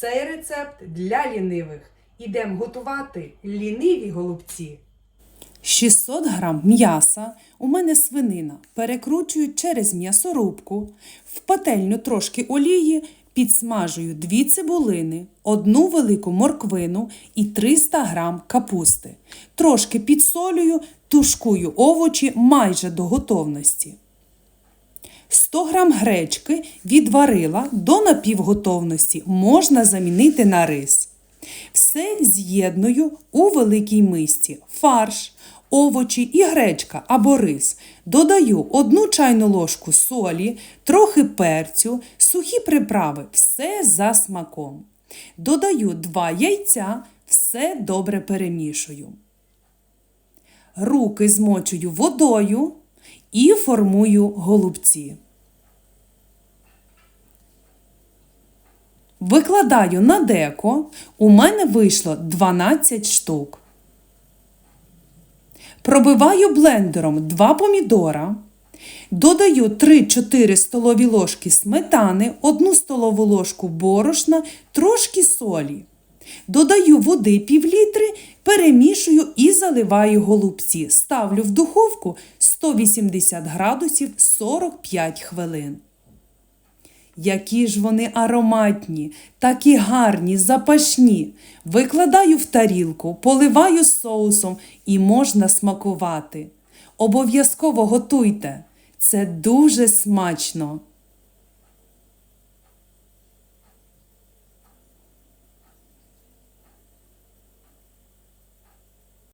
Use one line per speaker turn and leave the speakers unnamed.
цей рецепт для лінивих. Ідемо готувати ліниві голубці.
600 грам м'яса, у мене свинина, перекручую через м'ясорубку, в пательню трошки олії, підсмажую 2 цибулини, одну велику морквину і 300 грам капусти. Трошки підсолюю, тушкую овочі майже до готовності. 100 грам гречки відварила до напівготовності, можна замінити на рис. Все з'єдную у великій мисці. Фарш, овочі і гречка або рис. Додаю одну чайну ложку солі, трохи перцю, сухі приправи, все за смаком. Додаю 2 яйця, все добре перемішую. Руки змочую водою і формую голубці. Викладаю на деко. У мене вийшло 12 штук. Пробиваю блендером 2 помідора. Додаю 3-4 столові ложки сметани, 1 столову ложку борошна, трошки солі. Додаю води пів літри, перемішую і заливаю голубці. Ставлю в духовку 180 градусів 45 хвилин. Які ж вони ароматні, такі гарні, запашні. Викладаю в тарілку, поливаю соусом і можна смакувати. Обов'язково готуйте. Це дуже смачно.